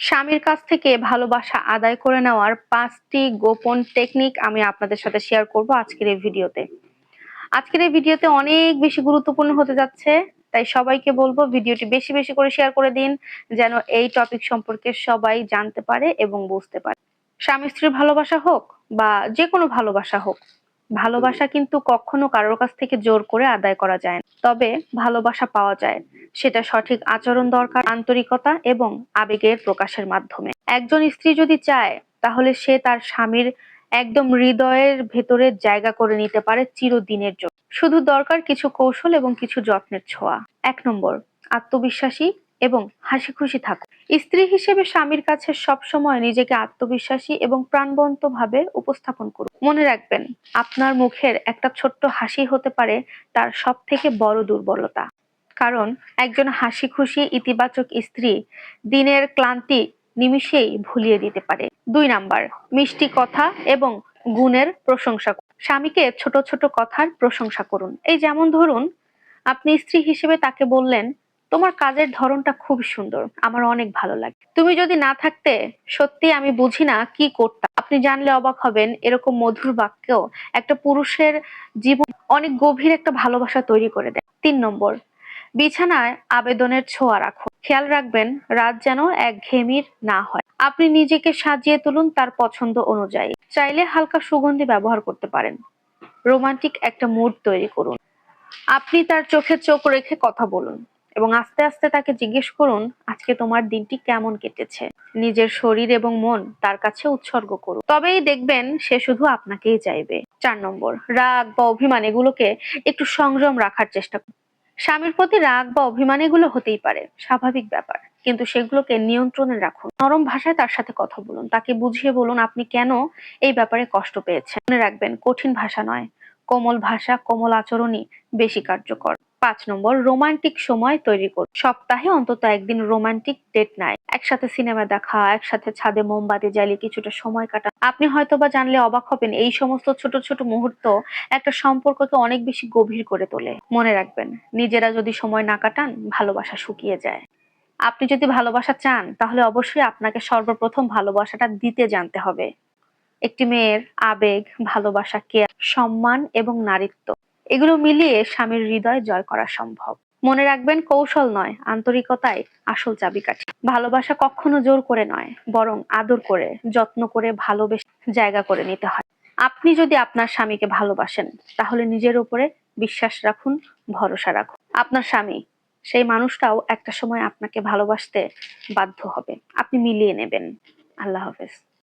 স্বামীর কাছ থেকে ভালোবাসা আদায় করে নেওয়ার পাঁচটি গোপন টেকনিক আমি আপনাদের সাথে শেয়ার করব আজকের এই ভিডিওতে। আজকের এই ভিডিওতে অনেক বেশি গুরুত্বপূর্ণ হতে যাচ্ছে, তাই সবাইকে বলব ভিডিওটি বেশি বেশি করে শেয়ার করে দিন, যেন এই টপিক সম্পর্কে সবাই জানতে পারে এবং বুঝতে পারে। স্বামী স্ত্রীর ভালোবাসা হোক বা যে কোনো ভালোবাসা হোক ভালোবাসা কিন্তু কখনো কারোর কাছ থেকে জোর করে আদায় করা যায় না। তবে ভালোবাসা পাওয়া যায়। সেটা সঠিক আচরণ দরকার, আন্তরিকতা এবং আবেগের প্রকাশের মাধ্যমে। একজন স্ত্রী যদি চায়, তাহলে সে তার স্বামীর একদম হৃদয়ের ভেতরে জায়গা করে নিতে পারে চিরদিনের জন্য। শুধু দরকার কিছু কৌশল এবং কিছু যত্নের ছোঁয়া। এক নম্বর, আত্মবিশ্বাসী এবং হাসি খুশি থাকুন স্ত্রী হিসেবে স্বামীর কাছে সবসময় নিজেকে আত্মবিশ্বাসী এবং প্রাণবন্ত ভাবে উপস্থাপন করুন। মনে রাখবেন, আপনার মুখের একটা ছোট্ট হাসি হতে পারে তার সব থেকে বড় দুর্বলতা। কারণ, একজন হাসি খুশি ইতিবাচক স্ত্রী দিনের ক্লান্তি নিমিষেই ভুলিয়ে দিতে পারে। দুই নাম্বার, মিষ্টি কথা এবং গুণের প্রশংসা। স্বামীকে ছোট ছোট কথার প্রশংসা করুন। এই যেমন ধরুন, আপনি স্ত্রী হিসেবে তাকে বললেন তোমার কাজের ধরনটা খুব সুন্দর, আমার অনেক ভালো লাগে। তুমি যদি না থাকতে, সত্যি আমি বুঝি না কি করতাম। আপনি জানলে অবাক হবেন, এরকম মধুর বাক্য একটা পুরুষের জীবন অনেক গভীর একটা ভালোবাসা তৈরি করে দেয়। তিন নম্বর, বিছানায় আবেদনের ছোঁয়া রাখুন খেয়াল রাখবেন, রাত যেন এক ঘেমির না হয়। আপনি নিজেকে সাজিয়ে তুলুন তার পছন্দ অনুযায়ী। চাইলে হালকা সুগন্ধি ব্যবহার করতে পারেন। রোমান্টিক একটা মুড তৈরি করুন। আপনি তার চোখে চোখ রেখে কথা বলুন। এবং আস্তে আস্তে তাকে জিজ্ঞেস করুন, আজকে তোমার দিনটি কেমন কেটেছে? নিজের শরীর এবং মন তার কাছে উৎসর্গ করুন। তবেই দেখবেন সে শুধু আপনাকেই চাইবে। চার নম্বর, রাগ বা অভিমান এগুলোকে একটু সংযম রাখার চেষ্টা করুন। স্বামীর প্রতি রাগ বা অভিমান এগুলো হতেই পারে, স্বাভাবিক ব্যাপার। কিন্তু সেগুলোকে নিয়ন্ত্রণে রাখুন। নরম ভাষায় তার সাথে কথা বলুন। তাকে বুঝিয়ে বলুন, আপনি কেন এই ব্যাপারে কষ্ট পেয়েছেন? মনে রাখবেন, কঠিন ভাষা নয়। কোমল ভাষা, কোমল আচরণই বেশি কার্যকর। পাঁচ নম্বর, রোমান্টিক সময় তৈরি করুন সপ্তাহে অন্তত একদিন রোমান্টিক ডেট নাই একসাথে সিনেমা দেখা, একসাথে ছাদে মোমবাতি জ্বালিয়ে কিছুটা সময় কাটান আপনি হয়তো বা জানলে অবাক হবেন, এই সমস্ত ছোট ছোট মুহূর্ত একটা সম্পর্ককে অনেক বেশি গভীর করে তোলে। মনে রাখবেন, নিজেরা যদি সময় না কাটান, ভালোবাসা শুকিয়ে যায়। আপনি যদি ভালোবাসা চান, তাহলে অবশ্যই আপনাকে সর্বপ্রথম ভালোবাসাটা দিতে জানতে হবে। একটি মেয়ের আবেগ, ভালোবাসা কেয়ার সম্মান এবং নারীত্ব। এগুলো মিলিয়ে স্বামীর হৃদয় জয় করা সম্ভব। মনে রাখবেন, কৌশল নয় আন্তরিকতায় আসল চাবিকাঠি। ভালোবাসা কখনো জোর করে নয়, বরং আদর করে, যত্ন করে, ভালোবেসে জায়গা করে নিতে হয়। আপনি যদি আপনার স্বামীকে ভালোবাসেন, তাহলে নিজের উপরে বিশ্বাস রাখুন, ভরসা রাখুন। আপনার স্বামী, সেই মানুষটাও একটা সময় আপনাকে ভালোবাসতে বাধ্য হবে। আপনি মিলিয়ে নেবেন। আল্লাহ হাফেজ।